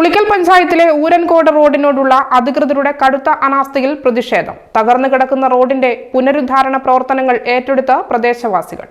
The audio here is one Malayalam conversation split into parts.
ഉളിക്കൽ പഞ്ചായത്തിലെ ഊരൻകോട് റോഡിനോടുള്ള അധികൃതരുടെ കടുത്ത അനാസ്ഥയിൽ പ്രതിഷേധം. തകർന്നു കിടക്കുന്ന റോഡിന്റെ പുനരുദ്ധാരണ പ്രവർത്തനങ്ങൾ ഏറ്റെടുത്ത പ്രദേശവാസികൾ.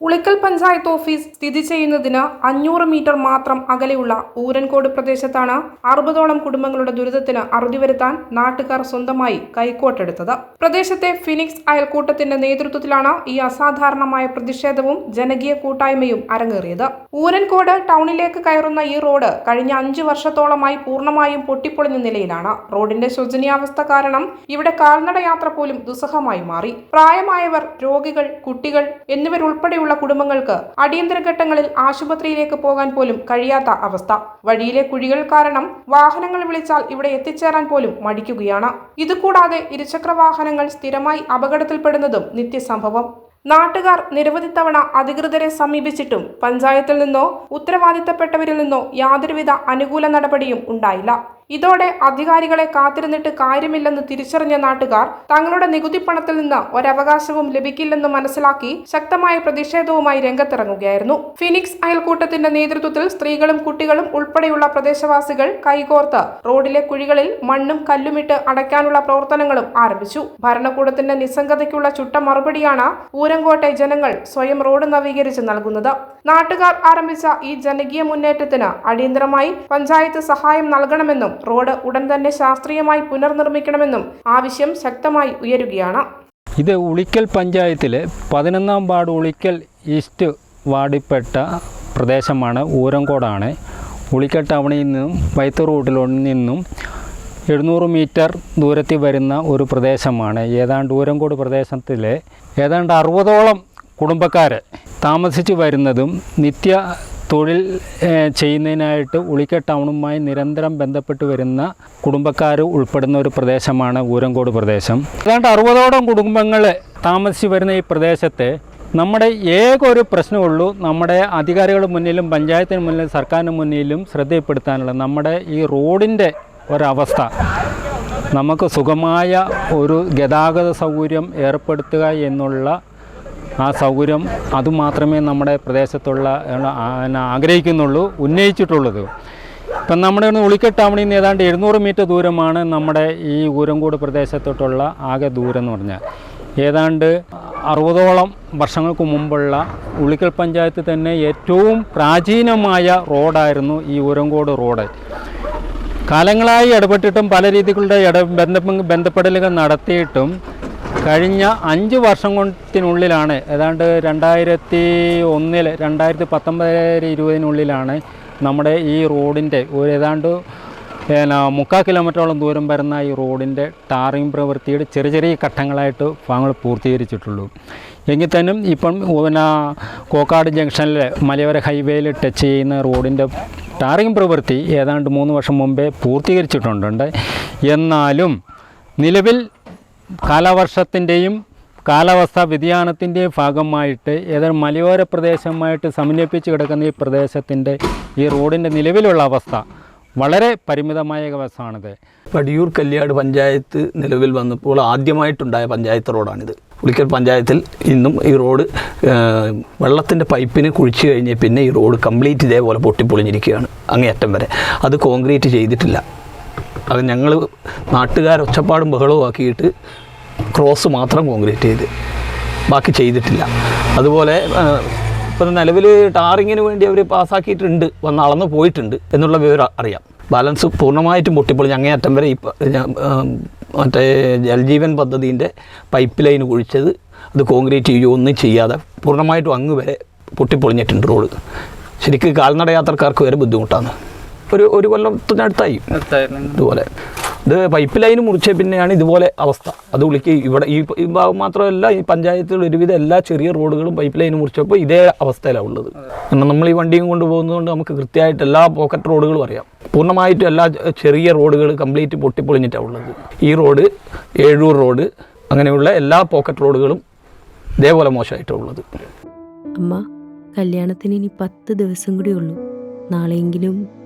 ഉളിക്കൽ പഞ്ചായത്ത് ഓഫീസ് സ്ഥിതി ചെയ്യുന്നതിന് അഞ്ഞൂറ് മീറ്റർ മാത്രം അകലെയുള്ള ഊരൻകോട് പ്രദേശത്താണ് അറുപതോളം കുടുംബങ്ങളുടെ ദുരിതത്തിന് അറുതി വരുത്താൻ നാട്ടുകാർ സ്വന്തമായി കൈക്കോട്ടെടുത്തത്. പ്രദേശത്തെ ഫിനിക്സ് അയൽക്കൂട്ടത്തിന്റെ നേതൃത്വത്തിലാണ് ഈ അസാധാരണമായ പ്രതിഷേധവും ജനകീയ കൂട്ടായ്മയും അരങ്ങേറിയത്. ഊരൻകോട് ടൗണിലേക്ക് കയറുന്ന ഈ റോഡ് കഴിഞ്ഞ അഞ്ചു വർഷത്തോളമായി പൂർണമായും പൊട്ടിപ്പൊളിഞ്ഞ നിലയിലാണ്. റോഡിന്റെ ശോചനീയാവസ്ഥ കാരണം ഇവിടെ കാൽനട യാത്ര പോലും ദുസ്സഹമായി മാറി. പ്രായമായവർ രോഗികൾ കുട്ടികൾ എന്നിവരുൾപ്പെടെയുള്ള കുടുംബങ്ങൾക്ക് അടിയന്തര ഘട്ടങ്ങളിൽ ആശുപത്രിയിലേക്ക് പോകാൻ പോലും കഴിയാത്ത അവസ്ഥ. വഴിയിലെ കുഴികൾ കാരണം വാഹനങ്ങൾ വിളിച്ചാൽ ഇവിടെ എത്തിച്ചേരാൻ പോലും മടിക്കുകയാണ്. ഇതുകൂടാതെ ഇരുചക്ര വാഹനങ്ങൾ സ്ഥിരമായി അപകടത്തിൽപ്പെടുന്നതും നിത്യസംഭവം. നാട്ടുകാർ നിരവധി തവണ അധികൃതരെ സമീപിച്ചിട്ടും പഞ്ചായത്തിൽ നിന്നോ ഉത്തരവാദിത്തപ്പെട്ടവരിൽ നിന്നോ യാതൊരുവിധ അനുകൂല നടപടിയും ഉണ്ടായില്ല. ഇതോടെ അധികാരികളെ കാത്തിരുന്നിട്ട് കാര്യമില്ലെന്ന് തിരിച്ചറിഞ്ഞ നാട്ടുകാർ തങ്ങളുടെ നികുതി പണത്തിൽ നിന്ന് ഒരവകാശവും ലഭിക്കില്ലെന്ന് മനസ്സിലാക്കി ശക്തമായ പ്രതിഷേധവുമായി രംഗത്തിറങ്ങുകയായിരുന്നു. ഫിനിക്സ് അയൽക്കൂട്ടത്തിന്റെ നേതൃത്വത്തിൽ സ്ത്രീകളും കുട്ടികളും ഉൾപ്പെടെയുള്ള പ്രദേശവാസികൾ കൈകോർത്ത് റോഡിലെ കുഴികളിൽ മണ്ണും കല്ലുമിട്ട് അടയ്ക്കാനുള്ള പ്രവർത്തനങ്ങളും ആരംഭിച്ചു. ഭരണകൂടത്തിന്റെ നിസ്സംഗതയ്ക്കുള്ള ചുട്ട മറുപടിയാണ് ഊരങ്കോട്ടെ ജനങ്ങൾ സ്വയം റോഡ് നവീകരിച്ച് നൽകുന്നത്. നാട്ടുകാർ ആരംഭിച്ച ഈ ജനകീയ മുന്നേറ്റത്തിന് അടിയന്തരമായി പഞ്ചായത്ത് സഹായം നൽകണമെന്നും റോഡ് ഉടൻ തന്നെ ശാസ്ത്രീയമായി പുനർനിർമ്മിക്കണമെന്നും ആവശ്യം ശക്തമായി ഉയരുകയാണ്. ഇത് ഉളിക്കൽ പഞ്ചായത്തിലെ പതിനൊന്നാം വാർഡ് ഉളിക്കൽ ഈസ്റ്റ് വാർഡിൽപ്പെട്ട പ്രദേശമാണ് ഊരങ്കോടാണ്. ഉളിക്കൽ ടൗണിൽ നിന്നും വൈത്ത് റൂട്ടിൽ നിന്നും എഴുന്നൂറ് മീറ്റർ ദൂരത്തിൽ വരുന്ന ഒരു പ്രദേശമാണ്. ഏതാണ്ട് ഊരങ്കോട് പ്രദേശത്തിലെ ഏതാണ്ട് അറുപതോളം കുടുംബക്കാരെ താമസിച്ചു വരുന്നതും നിത്യ തൊഴിൽ ചെയ്യുന്നതിനായിട്ട് ഉളിക്ക ടൗണുമായി നിരന്തരം ബന്ധപ്പെട്ട് വരുന്ന കുടുംബക്കാർ ഉൾപ്പെടുന്ന ഒരു പ്രദേശമാണ് ഊരങ്കോട് പ്രദേശം. ഏതാണ്ട് അറുപതോളം കുടുംബങ്ങൾ താമസിച്ച് വരുന്ന ഈ പ്രദേശത്തെ നമ്മുടെ ഏക ഒരു പ്രശ്നമുള്ളൂ നമ്മുടെ അധികാരികളുടെ മുന്നിലും പഞ്ചായത്തിന് മുന്നിലും സർക്കാരിന് മുന്നിലും ശ്രദ്ധയിൽപ്പെടുത്താനുള്ള നമ്മുടെ ഈ റോഡിന്റെ ഒരവസ്ഥ. നമുക്ക് സുഖമായ ഒരു ഗതാഗത സൗകര്യം ഏർപ്പെടുത്തുക എന്നുള്ള ആ സൗകര്യം അതുമാത്രമേ നമ്മുടെ പ്രദേശത്തുള്ള ആഗ്രഹിക്കുന്നുള്ളൂ ഉന്നയിച്ചിട്ടുള്ളത്. ഇപ്പം നമ്മുടെ ഒന്ന് ഉളിക്കൽ ടൗണിൽ നിന്ന് ഏതാണ്ട് എഴുന്നൂറ് മീറ്റർ ദൂരമാണ് നമ്മുടെ ഈ ഊരങ്കോട് പ്രദേശത്തോട്ടുള്ള ആകെ ദൂരം എന്ന് പറഞ്ഞാൽ. ഏതാണ്ട് അറുപതോളം വർഷങ്ങൾക്ക് മുമ്പുള്ള ഉളിക്കൽ പഞ്ചായത്ത് തന്നെ ഏറ്റവും പ്രാചീനമായ റോഡായിരുന്നു ഈ ഊരങ്കോട് റോഡ്. കാലങ്ങളായി ഇടപെട്ടിട്ടും പല രീതികളുടെ ഇട ബന്ധ ബന്ധപ്പെടലുകൾ നടത്തിയിട്ടും കഴിഞ്ഞ അഞ്ച് വർഷം കൊണ്ടിനുള്ളിലാണ് ഏതാണ്ട് രണ്ടായിരത്തി ഒന്നിൽ രണ്ടായിരത്തി പത്തൊമ്പത് ഇരുപതിനുള്ളിലാണ് നമ്മുടെ ഈ റോഡിന്റെ ഒരു ഏതാണ്ട് പിന്നെ മുക്കാൽ കിലോമീറ്ററോളം ദൂരം വരുന്ന ഈ റോഡിന്റെ ടാറിംഗ് പ്രവൃത്തിയുടെ ചെറിയ ചെറിയ ഘട്ടങ്ങളായിട്ട് ഭാഗങ്ങൾ പൂർത്തീകരിച്ചിട്ടുള്ളൂ. എങ്കിൽ തന്നെ ഇപ്പം പിന്നെ കോക്കാട് ജംഗ്ഷനിൽ മലയോര ഹൈവേയിൽ ടച്ച് ചെയ്യുന്ന റോഡിന്റെ ടാറിംഗ് പ്രവൃത്തി ഏതാണ്ട് മൂന്ന് വർഷം മുമ്പേ പൂർത്തീകരിച്ചിട്ടുണ്ട്. എന്നാലും നിലവിൽ കാലവർഷത്തിന്റെയും കാലാവസ്ഥാ വ്യതിയാനത്തിന്റെയും ഭാഗമായിട്ട് ഏതാണ്ട് മലയോര പ്രദേശമായിട്ട് സമന്വയിപ്പിച്ച് കിടക്കുന്ന ഈ പ്രദേശത്തിന്റെ ഈ റോഡിന്റെ നിലവിലുള്ള അവസ്ഥ വളരെ പരിമിതമായ അവസ്ഥയാണിത്. പടിയൂർ കല്യാട് പഞ്ചായത്ത് നിലവിൽ വന്നപ്പോൾ ആദ്യമായിട്ടുണ്ടായ പഞ്ചായത്ത് റോഡാണിത്. ഉളിക്കൽ പഞ്ചായത്തിൽ ഇന്നും ഈ റോഡ് വെള്ളത്തിന്റെ പൈപ്പിന് കുഴിച്ച് കഴിഞ്ഞ് പിന്നെ ഈ റോഡ് കംപ്ലീറ്റ് ഇതേപോലെ പൊട്ടിപ്പൊളിഞ്ഞിരിക്കുകയാണ് അങ്ങേയറ്റം വരെ. അത് കോൺക്രീറ്റ് ചെയ്തിട്ടില്ല. അത് ഞങ്ങൾ നാട്ടുകാർ ഒച്ചപ്പാടും ബഹളവും ആക്കിയിട്ട് ക്രോസ് മാത്രം കോൺക്രീറ്റ് ചെയ്ത്. ബാക്കി ചെയ്തിട്ടില്ല. അതുപോലെ ഇപ്പം നിലവിൽ ടാറിങ്ങിന് വേണ്ടി അവർ പാസ്സാക്കിയിട്ടുണ്ട് വന്ന് അളന്ന് പോയിട്ടുണ്ട് എന്നുള്ള വിവരം അറിയാം. ബാലൻസ് പൂർണമായിട്ടും പൊട്ടിപ്പൊളിഞ്ഞ് അങ്ങേയറ്റം വരെ ഈ മറ്റേ ജൽജീവൻ പദ്ധതിന്റെ പൈപ്പ് ലൈൻ കുഴിച്ചത് അത് കോൺക്രീറ്റ് ചെയ്യുകയോ ഒന്നും ചെയ്യാതെ പൂർണമായിട്ടും അങ്ങ് വരെ പൊട്ടിപ്പൊളിഞ്ഞിട്ടുണ്ട് റോഡ്. ശരിക്കും കാൽനട യാത്രക്കാർക്ക് വരെ ബുദ്ധിമുട്ടാണ്. ഒരു ഒരു കൊല്ലത്തിനടുത്തായി ഇതുപോലെ. ഇത് പൈപ്പ് ലൈൻ മുറിച്ച പിന്നെയാണ് ഇതുപോലെ അവസ്ഥ. അത് വിളിക്ക് ഇവിടെ ഈ ഈ ഭാഗം മാത്രമല്ല ഈ പഞ്ചായത്തിൽ ഒരുവിധം എല്ലാ ചെറിയ റോഡുകളും പൈപ്പ് ലൈൻ മുറിച്ചപ്പോൾ ഇതേ അവസ്ഥയിലാണ് ഉള്ളത്. കാരണം നമ്മൾ ഈ വണ്ടിയും കൊണ്ടുപോകുന്നതുകൊണ്ട് നമുക്ക് കൃത്യമായിട്ട് എല്ലാ പോക്കറ്റ് റോഡുകളും അറിയാം. പൂർണമായിട്ടും എല്ലാ ചെറിയ റോഡുകൾ കംപ്ലീറ്റ് പൊട്ടിപ്പൊളിഞ്ഞിട്ടാണ് ഉള്ളത്. ഈ റോഡ് ഏഴൂർ റോഡ് അങ്ങനെയുള്ള എല്ലാ പോക്കറ്റ് റോഡുകളും ഇതേപോലെ മോശമായിട്ടാണ് ഉള്ളത്. അമ്മ കല്യാണത്തിന് ഇനി പത്ത് ദിവസം കൂടി ഉള്ളൂ. നാളെയെങ്കിലും